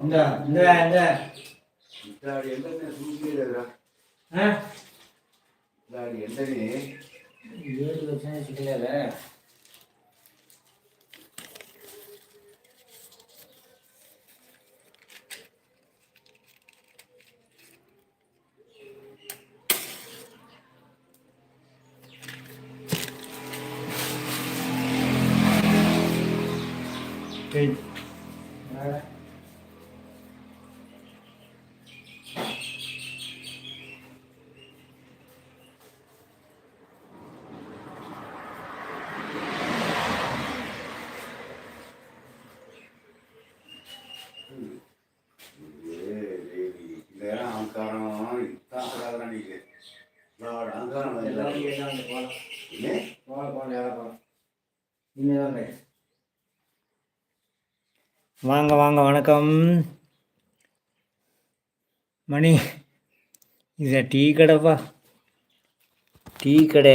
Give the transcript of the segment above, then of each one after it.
இந்த இந்த இந்த ದಾಡಿ ಎಲ್ಲನೇ ಸೂಜಿಗೆದರ ಹಾ ದಾಡಿ ಎಲ್ಲನೇ ಏಳು ಲಕ್ಷಣ ಸಿಗಲಿಲ್ಲ Okay. All right. வாங்க வாங்க வணக்கம். மணி இது டீ கடைப்பா. டீ கடை.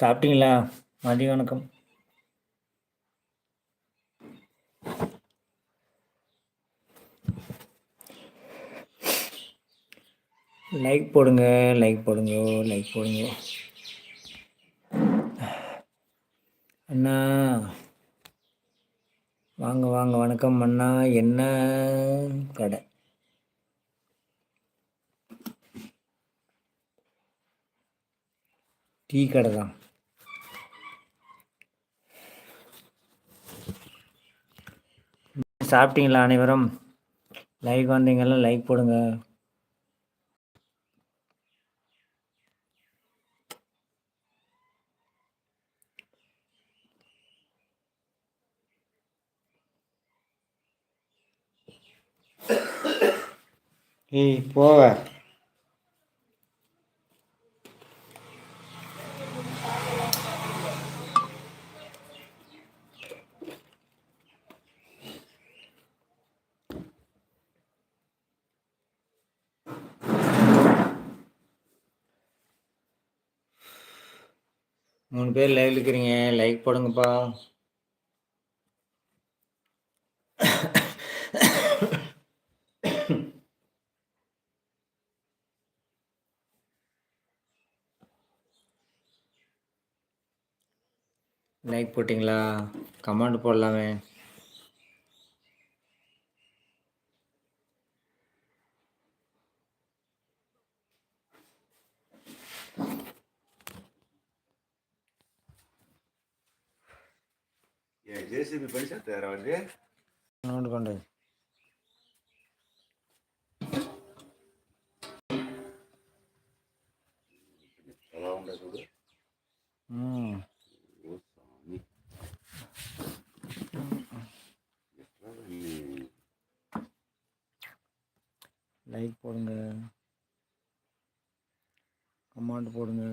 சாப்பிட்டீங்களா? மதிய வணக்கம். லைக் போடுங்க லைக் போடுங்க லைக் போடுங்க. அண்ணா. வாங்க வாங்க வணக்கம் அண்ணா. என்ன கடை? டீ கடை தான். சாப்பிட்டீங்களா அனைவரும்? லைக் வந்தீங்களா லைக் போடுங்க. ஏய் போவ. மூணு பேர் லைவ் இருக்கிறீங்க. லைக் போடுங்கப்பா. லைக் போட்டிங்களா? கமெண்ட் போடலாமே. ஜேசிபி பைசா தேர வந்து. நோண்டு பண்ணுறேன் போடுங்க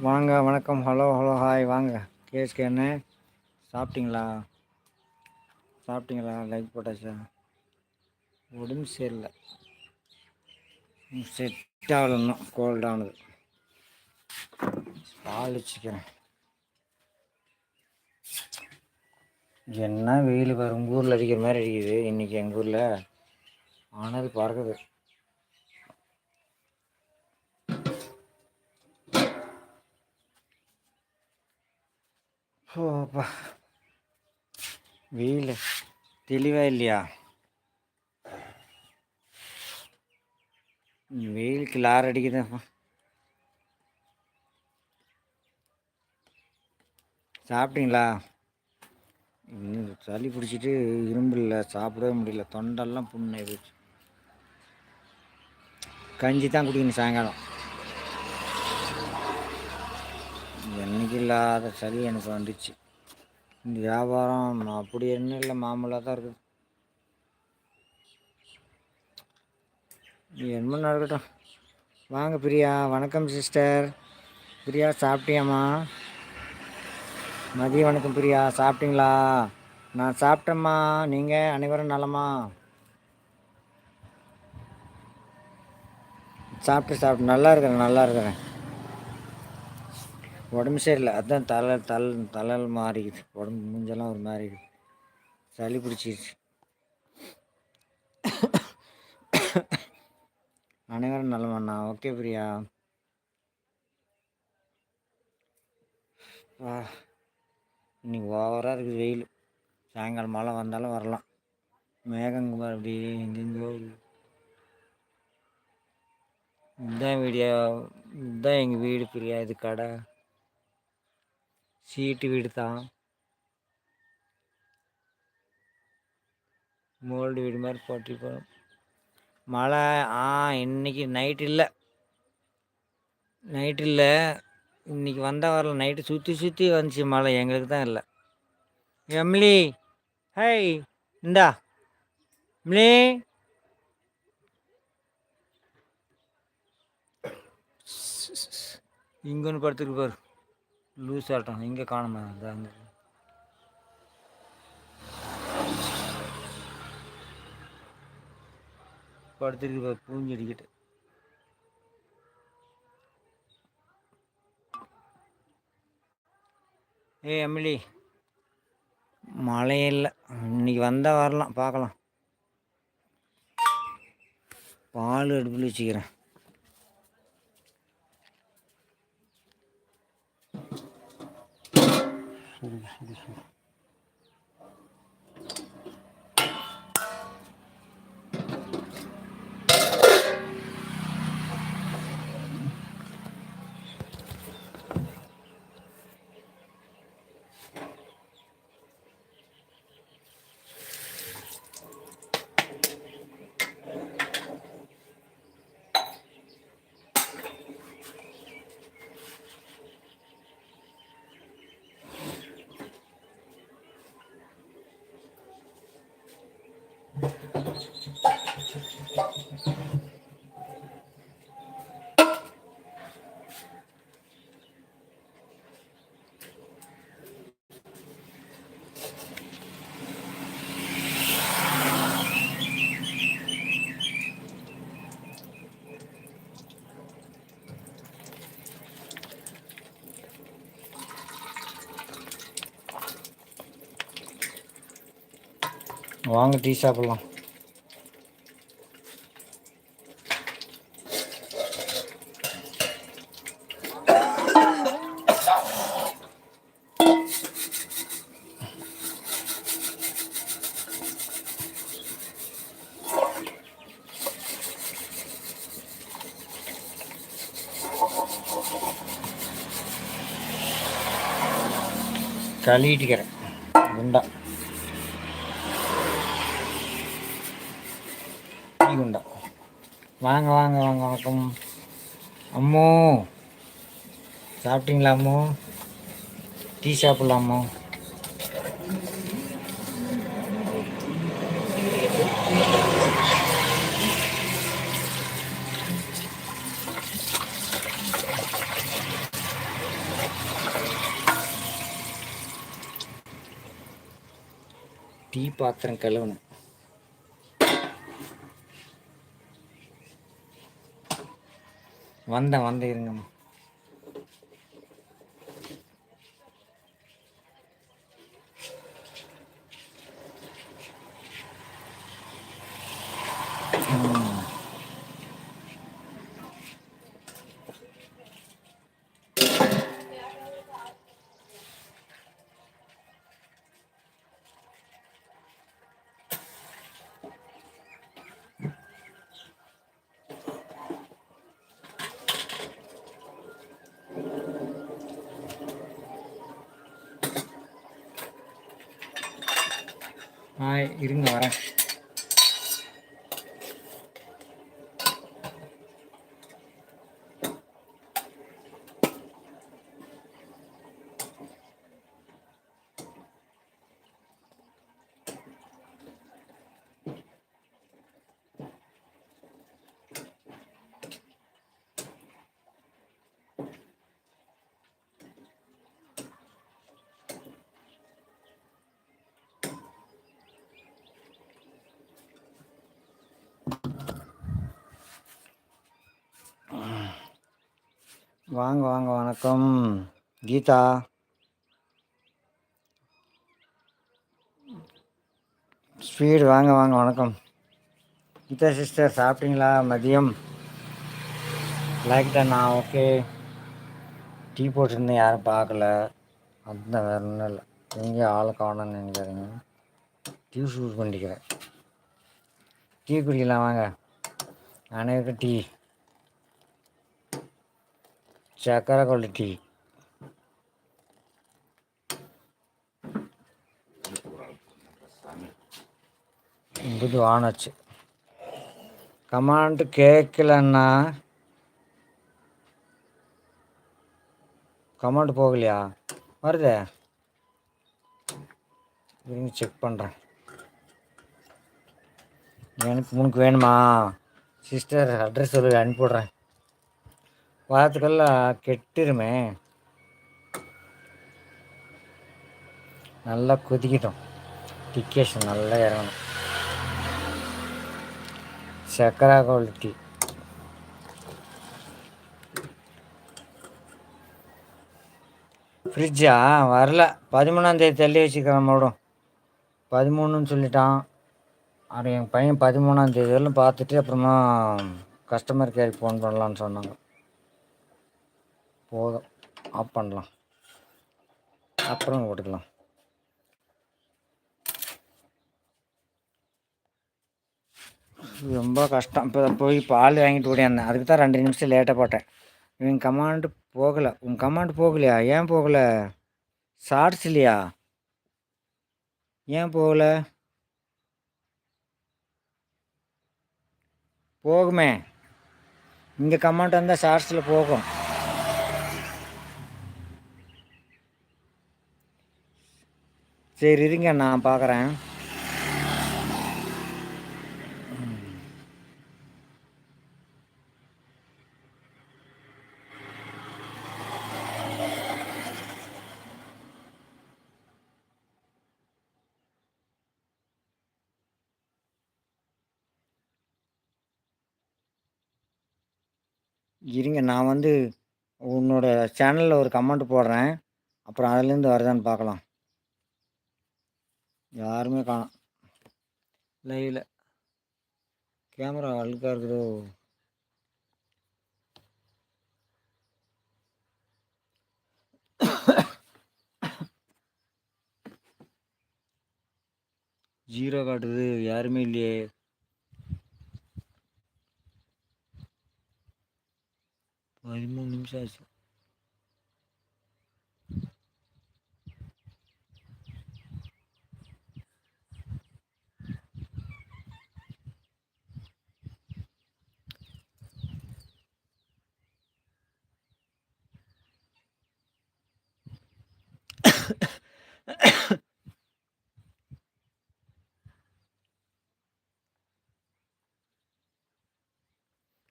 வாங்க வணக்கம். Hello hello hi. வாங்க. கேஸ்கே என்ன சாப்பிட்டீங்களா? சாப்பிட்டீங்களா? லைக் போட்டாச்சா? உடம்பு சரியில்லை. செட் ஆகலன்னா கோல்டானது பால் வச்சுக்கிறேன். என்ன வெயில் வரும் ஊரில் அடிக்கிற மாதிரி அடிக்குது. இன்றைக்கி எங்கள் ஊரில். ஆனது பறக்குது. ஓப்பா வெயில். தெளிவா இல்லையா? வெயிலுக்கு லார் அடிக்குதுப்பா சாப்பிட்டீங்களா? இன்னும் சளி பிடிச்சிட்டு இரும்பு இல்லை சாப்பிடவே முடியல. தொண்டெல்லாம் புண்ணாகி போச்சு கஞ்சி தான் குடிக்கணும் சாயங்காலம். என்னைக்கு இல்லாத சளி எனக்கு வந்துச்சு. இந்த வியாபாரம் அப்படி என்ன இல்லை மாமூலாக தான் இருக்குது. என்ன நடக்கட்டும். வாங்க பிரியா வணக்கம் சிஸ்டர். பிரியா சாப்பிட்டியாம்மா? மதிய வணக்கம் பிரியா சாப்பிட்டீங்களா? நான் சாப்பிட்டேம்மா. நீங்கள் அனைவரும் நலமா? சாப்பிட்டு சாப்பிட்டு நல்லா இருக்கிறேன் நல்லா இருக்கிறேன். உடம்பு சரியில்லை. அதுதான் தலை தல் தலை மாறிக்குது. உடம்பு மூஞ்செல்லாம் ஒரு மாறிக்குது. சளி பிடிச்சிருச்சு. அனைவரும் நல்லவண்ணா ஓகே பிரியா. வா இன்னைக்கு ஓவராக இருக்குது வெயில். சாயங்காலம் மழை வந்தாலும் வரலாம். மேகங்க அப்படி எங்கெங்கோ இதுதான் வீடியோ இதுதான் எங்கள் வீடு பிரியா. இது கடை. சீட்டு வீடு தான். மோல்டு வீடு மாதிரி போட்டிருப்போம் மழை ஆ இன்னைக்கு நைட் இல்லை. நைட் இல்லை. இன்றைக்கி வந்தால் வரல. நைட்டு சுற்றி சுற்றி வந்துச்சு மழை. எங்களுக்கு தான் இல்லை. எம்லி ஹை இந்தா. எம்லி இங்கொன்று படுத்துக்கு படுத்துருக்கு பாரு. லூஸ் ஆட்டம். இங்கே காணுமா? அங்கே படுத்துருக்கு பூஞ்சடிக்கிட்டு ஏய் எமிலி மழை இல்லை. இன்னைக்கு வந்தால் வரலாம் பார்க்கலாம். பால் அடுப்பில் வச்சுக்கிறேன். சுடு சுடு சுடு வாங்க டீ சாப்பிட்லாம். கழுவிட்டுக்கிறேன் குண்டா. டீ குண்டா. வாங்க வாங்க வாங்க வணக்கம். அம்மோ. சாப்பிட்டீங்களா அம்மோ? டீ சாப்பிட்லாமோ? டீ பாத்திரம் கழுவணும். வந்தேன் வந்தேன் இருங்கம்மா ம். ஹாய் இருங்க வரேன் வாங்க வாங்க வணக்கம். கீதா. ஸ்வீட் வாங்க வாங்க வணக்கம். கீதா சிஸ்டர் சாப்பிட்டீங்களா? மதியம். லைக் தானா ஓகே டீ போட்டிருந்தேன் யாரும் பார்க்கல. அதுதான் வேறு ஒன்றும் இல்லை. எங்கேயும் ஆள் காணும்னு நினைக்காதீங்க. டீ சூட் பண்ணிக்கிறேன். டீ குடிக்கலாம் வாங்க. அனைவருக்கும் டீ. சக்கரை கொள்ளு டீ இது ஆனச்சு கமாண்ட் கேட்கலன்னா கமாண்ட் போகலையா வருதே இருங்க செக் பண்ணுறேன் எனக்கு உனக்கு வேணுமா சிஸ்டர் அட்ரஸ் சொல்லி அனுப்பிவிட்றேன் வாரத்துக்கெல்லாம் கெட்டுருமே. நல்லா கொதிக்கட்டும். டிக்கேஷன் நல்லா இறங்கணும். சக்கரா குவாலிட்டி ஃப்ரிட்ஜா? வரல. பதிமூணாந்தேதி தள்ளி வச்சுக்கிறேன் மறுபடியும். பதிமூணுன்னு சொல்லிட்டான். அப்புறம் என் பையன் பதிமூணாந்தேதி வரலும் பார்த்துட்டு அப்புறமா கஸ்டமர் கேருக்கு ஃபோன் பண்ணலான்னு சொன்னாங்க. போதும். ஆஃப் பண்ணலாம். அப்புறம் போட்டுக்கலாம் ரொம்ப கஷ்டம். இப்போ போய் பால் வாங்கிட்டு ஓடியாந்தேன் அதுக்கு தான் ரெண்டு நிமிஷம் லேட்டாக போட்டேன். இவன் கமாண்டு போகலை. உன் கமாண்டு போகலையா? ஏன் போகலை? ஷார்ட்ஸ் இல்லையா? ஏன் போகலை? போகுமே. இங்கே கமாண்ட் வந்தால் ஷார்ட்ஸில் போகும். சரி இருங்க நான் பார்க்குறேன் இருங்க நான் வந்து உன்னோட சேனலில் ஒரு கமெண்ட் போடுறேன். அப்புறம் அதுலேருந்து வருதான்னு பார்க்கலாம் யாருமே காணும். லைவில். கேமரா அழுக்காக இருக்குதோ. ஜீரோ காட்டுது யாருமே இல்லையே. பதிமூணு நிமிஷம் ஆச்சு.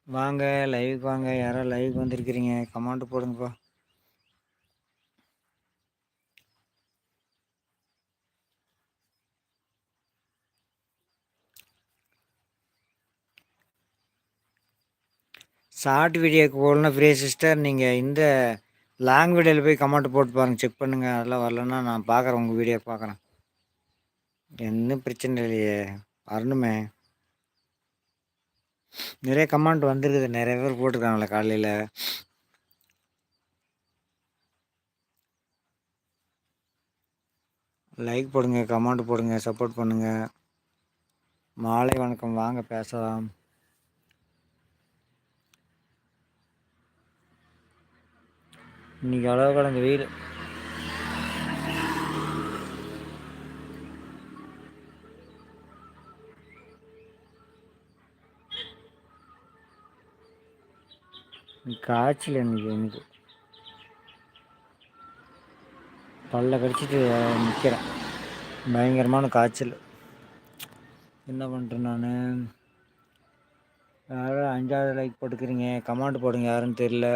வாங்க லைவுக்கு வாங்க. யாரோ லைவுக்கு வந்திருக்கிறீங்க. கமெண்ட் போடுங்கப்பா. ஷார்ட் வீடியோக்கு போகலன்னா ஃப்ரீ சிஸ்டர் நீங்கள் இந்த லாங் வீடியோவில் போய் கமெண்ட் போட்டு பாருங்கள் செக் பண்ணுங்கள் அதெல்லாம் வரலன்னா நான் பார்க்குறேன் உங்கள் வீடியோ பார்க்குறேன் என்ன பிரச்சனை இல்லையே. வரணுமே. நிறைய கமெண்ட் வந்திருக்குது. நிறைய பேர் போட்டிருக்காங்களே காலையில். லைக் போடுங்க கமெண்ட் போடுங்க சப்போர்ட் பண்ணுங்கள் மாலை வணக்கம். வாங்க பேசலாம். இன்னைக்கு அளவு கடந்த வெயில். காய்ச்சல் எனக்கு எனக்கு. பல்ல கடிச்சிட்டு நிற்கிறேன் பயங்கரமான காய்ச்சல். என்ன பண்ணுறேன் நான்? யாரும் அஞ்சாவது லைக் போட்டுக்கிறீங்க. கமெண்ட் போடுங்க யாருன்னு தெரியல.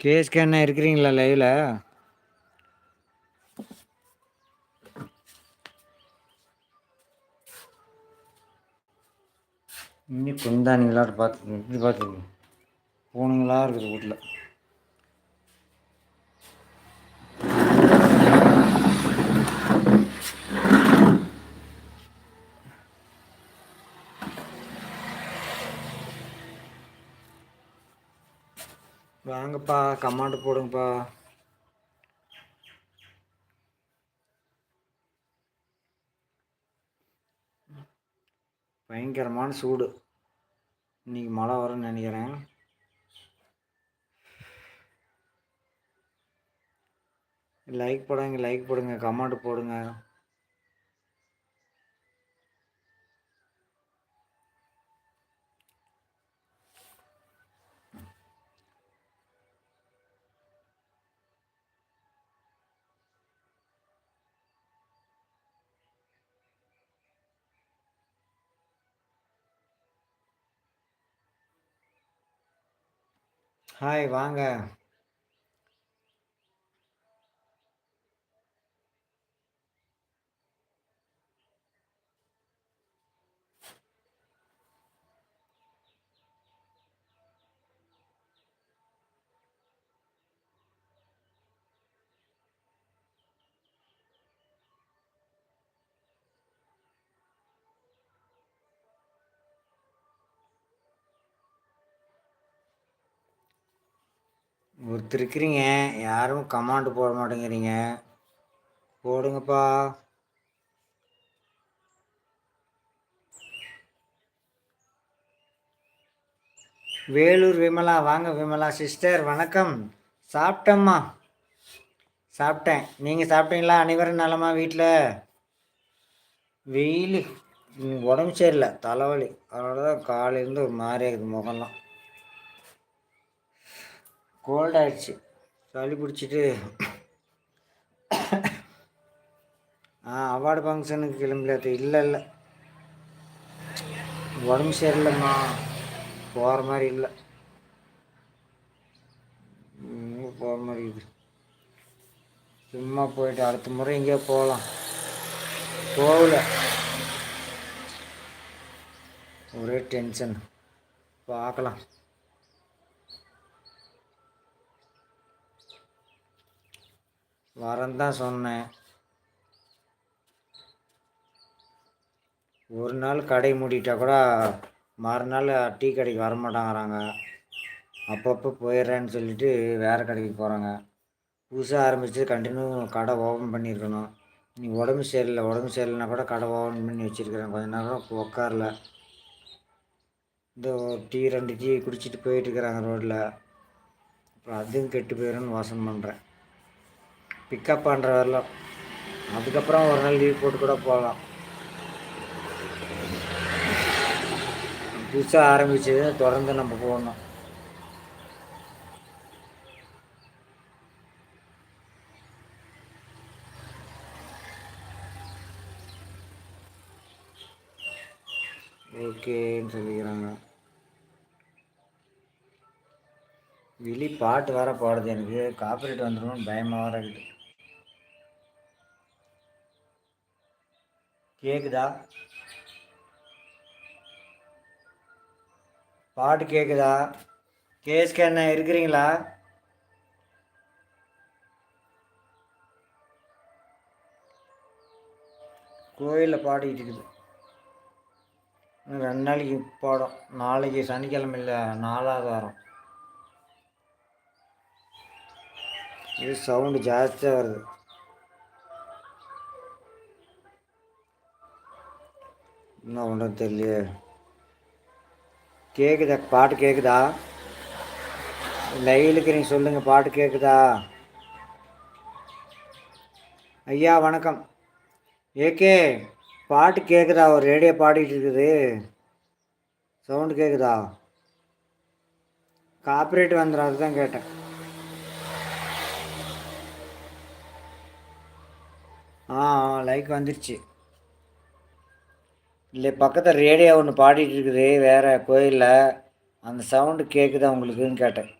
கேஸ்கே அண்ணா இருக்கிறீங்களா லைவில் இன்னி குந்தானிங்களா பார்த்து இப்படி பார்த்துக்கங்க. பூனைங்களா இருக்குது வீட்டில் வாங்கப்பா கமாண்டு போடுங்கப்பா. பயங்கரமான சூடு. இன்னைக்கு மழை வரும்னு நினைக்கிறேன். லைக் போடுங்க லைக் போடுங்க கமெண்ட் போடுங்க. ஹாய் வாங்க. ஒருத்தர் இருக்கிறீங்க யாரும் கமாண்டு போட மாட்டேங்கிறீங்க. போடுங்கப்பா. வேலூர் விமலா வாங்க விமலா சிஸ்டர் வணக்கம். சாப்பிட்டம்மா. சாப்பிட்டேன். நீங்கள் சாப்பிட்டீங்களா? அனைவரும் நலமா வீட்டில் வெயில். உடம்பு சரியில்லை. தலைவலி. அதனால தான் காலையிலேருந்து ஒரு மாதிரி இருக்குது முகம்லாம். கோல்ட் ஆயிடுச்சு. சளி பிடிச்சிட்டு ஆ அவார்டு ஃபங்க்ஷனுக்கு கிளம்பல. இல்லை இல்லை. உடம்பு சரியில்லைம்மா. போகிற மாதிரி இல்லை. போகிற மாதிரி இது சும்மா போயிட்டு அடுத்த முறை எங்கேயோ போகலாம். போகல. ஒரே டென்ஷன் பார்க்கலாம். வரேன்னு தான் சொன்னேன். ஒரு நாள் கடை மூடிட்டா கூட மறுநாள் டீ கடைக்கு வரமாட்டாங்கிறாங்க அப்பப்போ போயிடுறேன்னு சொல்லிட்டு வேறு கடைக்கு போகிறாங்க புதுசாக ஆரம்பித்து கண்டினியூ கடை ஓப்பன் பண்ணியிருக்கணும். நீ உடம்பு சரியில்லை உடம்பு சரியில்லைனா கூட கடை ஓப்பன் பண்ணி வச்சுருக்கிறேன். கொஞ்ச நேரம் உட்காரல இந்த டீ ரெண்டு டீ குடிச்சிட்டு போயிட்டுருக்குறாங்க ரோட்டில் அப்புறம் அதுவும் கெட்டு போயிடும்னு வாசம் பண்ணுறேன் பிக்கப் பண்ணுற வரலாம் அதுக்கப்புறம் ஒரு நாள் லீவ் போட்டு கூட போகலாம். புதுசாக ஆரம்பித்தது தொடர்ந்து நம்ம போகணும். ஓகேன்னு சொல்லிக்கிறாங்க. வெளி பாட்டு வேறு பாடுது எனக்கு. காப்பரேட் வந்துடும் பயமாக வேற இருக்குது. கேக்குதா? பாட்டு கேக்குதா? கேஸ்க்கு என்ன இருக்கிறீங்களா? கோயிலில் பாடிக்கிட்டு இருக்குது. ரெண்டு நாளைக்கு பாடம். நாளைக்கு சனிக்கிழமை இல்லை நாலாவது வாரம். இது சவுண்டு ஜாஸ்தியாக வருது. என்ன ஒன்றும் தெரியலையே. கேட்குதா பாட்டு கேட்குதா லைலுக்கு நீங்கள் சொல்லுங்கள் பாட்டு கேட்குதா ஐயா வணக்கம். ஏகே பாட்டு கேட்குதா ஒரு ரேடியோ பாடிட்டு இருக்குது. சவுண்டு கேட்குதா காப்பரேட் வந்துடும் அதுதான் கேட்டேன். ஆ லைக் வந்துருச்சு. இல்லை பக்கத்தில் ரேடியோ ஒன்று பாடிட்டு இருக்குது வேறு கோயிலில். அந்த சவுண்டு கேட்குதா உங்களுக்குன்னு கேட்டேன்.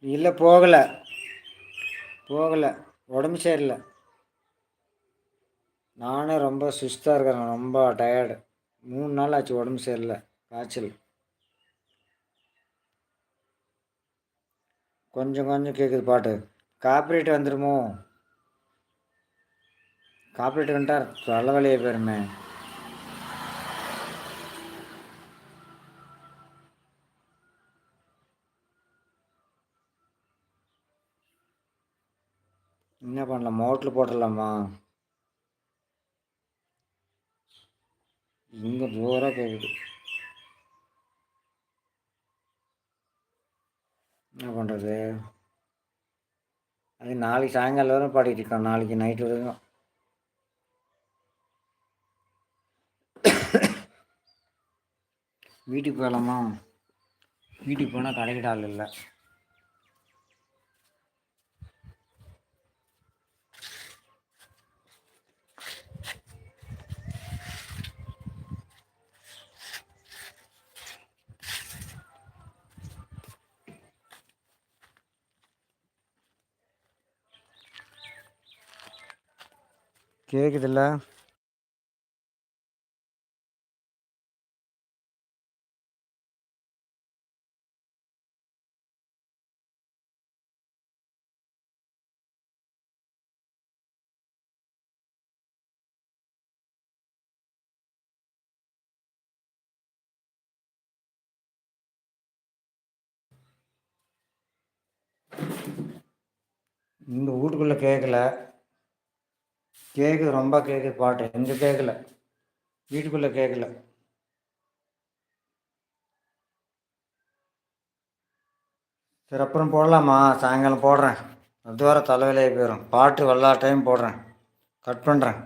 இல்லை போகலை. போகலை. உடம்பு சரியில்லை. நானே ரொம்ப சுஸ்தாக இருக்கிறேன் ரொம்ப டயர்டு மூணு நாள் ஆச்சு உடம்பு சரியில்லை காய்ச்சல். கொஞ்சம் கொஞ்சம் கேட்குது பாட்டு. காப்பரேட் வந்துடுமோ காப்பீட்டு கண்டார். தலைவலியே போயிருமே. என்ன பண்ணலாம்? மோட்டில் போட்டுடலாமா? இங்கே ஜோராக கேட்குது என்ன பண்ணுறது அது நாளைக்கு சாயங்காலம் வரும் பாடிட்டு இருக்கோம் நாளைக்கு நைட்டு வரைக்கும் வீட்டுக்கு போகலாமா? வீட்டுக்கு போனால் கடைக்கிட்ட ஆள் இல்லை. கேட்குதுல்ல இங்கே வீட்டுக்குள்ளே கேட்கல கேட்குது ரொம்ப கேட்குது பாட்டு. எங்கே கேட்கல வீட்டுக்குள்ளே கேட்கல சரி அப்புறம் போடலாமா? சாயங்காலம் போடுறேன். அது வர தலைவலையே போயிடும் பாட்டு எல்லா டைம் போடுறேன். கட் பண்ணுறேன்